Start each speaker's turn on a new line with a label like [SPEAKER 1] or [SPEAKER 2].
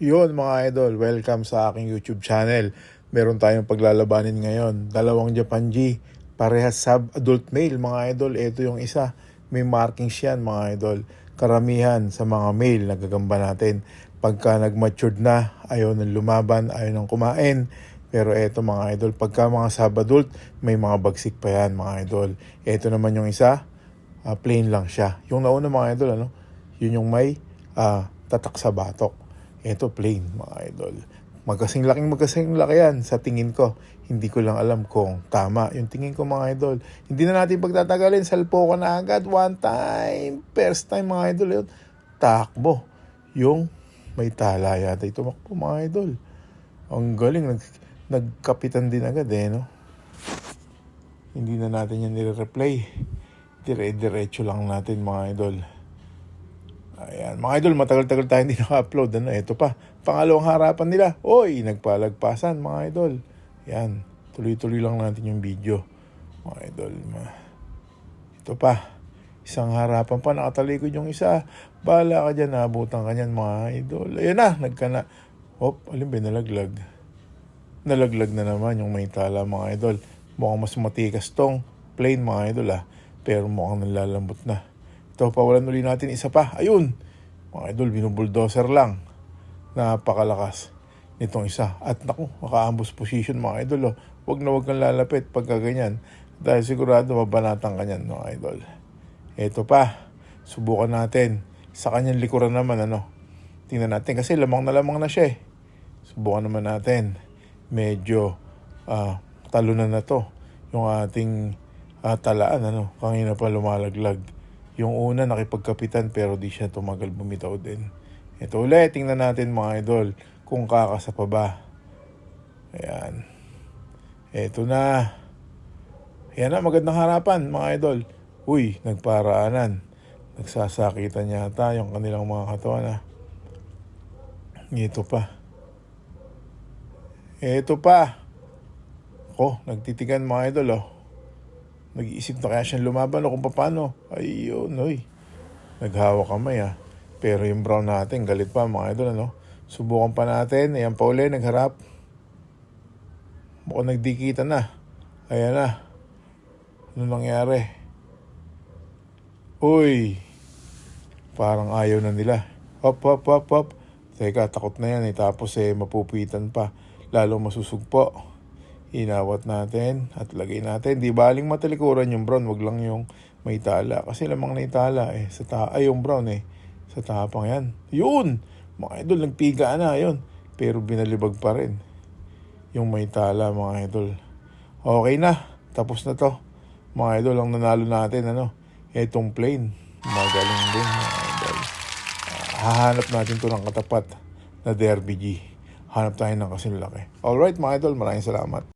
[SPEAKER 1] Yun mga idol, welcome sa aking YouTube channel. Meron tayong paglalabanin ngayon. Dalawang Japan G, parehas sub-adult male mga idol. Ito yung isa, may markings yan mga idol. Karamihan sa mga male nagagamba natin. Pagka nag-matured na, ayaw nang lumaban, ayaw nang kumain. Pero eto mga idol, pagka mga sub-adult, may mga bagsik pa yan mga idol. Ito naman yung isa, ah, plain lang siya. Yung nauna mga idol, ano, yun yung may ah, tatak sa batok. Ito plain mga idol. Magkasing laking magkasing laki yan sa tingin ko. Hindi ko lang alam kung tama yung tingin ko mga idol. Hindi na natin pagtatagalin. Salpo ko na agad. One time. First time mga idol. Yun. Takbo. Yung may tala yata. Ito makpo mga idol. Ang galing. Nag, nagkapitan din agad eh no. Hindi na natin yan nire-replay. Dire-diretso lang natin mga idol. Ayan. Mga idol, matagal-tagal tayo hindi naka-upload. Ano, ito pa. Pangalawang harapan nila. Oy, nagpalagpasan mga idol. Yan. Tuloy-tuloy lang natin yung video. Mga idol. Ma- Ito pa. Isang harapan pa. Nakatalikod yung isa. Bala ka dyan. Naabutan ka dyan mga idol. Ayan na. Nagkana. Hop, alin ba nalaglag? Nalaglag na naman yung may tala mga idol. Mukhang mas matikas tong plain mga idol ah. Pero mukhang nalalambot na. Ito, pawalan uli natin isa pa. Ayun! Mga idol, binubuldoser lang. Napakalakas nitong isa. At naku, maka-ambush position mga idol. Oh. Huwag na huwag kang lalapit pagka ganyan. Dahil sigurado mabanatan ka niyan mga idol. Ito pa, subukan natin. Sa kanyang likuran naman, ano. Tingnan natin kasi lamang na lamang na siya eh. Subukan naman natin. Medyo ah, talunan na to. Yung ating ah, talaan, ano. Kanina pa lumalaglag. Yung una nakipagkapitan pero di siya tumagal bumitaw din. Ito ulit, tingnan natin mga idol kung kakasa pa ba. Ayan. Ito na. Ayan na, magandang harapan mga idol. Uy, nagparaanan. Nagsasakitan yata yung kanilang mga katawan ha. Ito pa. Ito pa. Ako, nagtitigan mga idol oh. Nag-iisip na kaya siyang lumaban o kung paano. Ayun, oy. Naghawa kamay ah. Pero yung brown natin, galit pa mga idol, ano? Subukan pa natin. Ayan pa uli, nagharap. Mukhang nagdikita na. Ayan na. Ano nangyari? Uy! Parang ayaw na nila. Hop, hop, hop, hop. Teka, takot na yan eh. Tapos eh, mapupitan pa. Lalo masusugpo. Inawat natin at lagay natin. Di baling matalikuran yung brown. Wag lang yung may tala. Kasi lamang na itala eh. Sa ta ay, yung brown eh. Sa tapang yan. Yun! Mga idol, nagpiga na. Yun. Pero binalibag pa rin. Yung may tala, mga idol. Okay na. Tapos na to. Mga idol, ang nanalo natin, ano, etong plane. Magaling din, mga idol. Ah, hahanap natin to ng katapat na Derby G. Hanap tayo ng kasinlaki. Alright, mga idol, maraming salamat.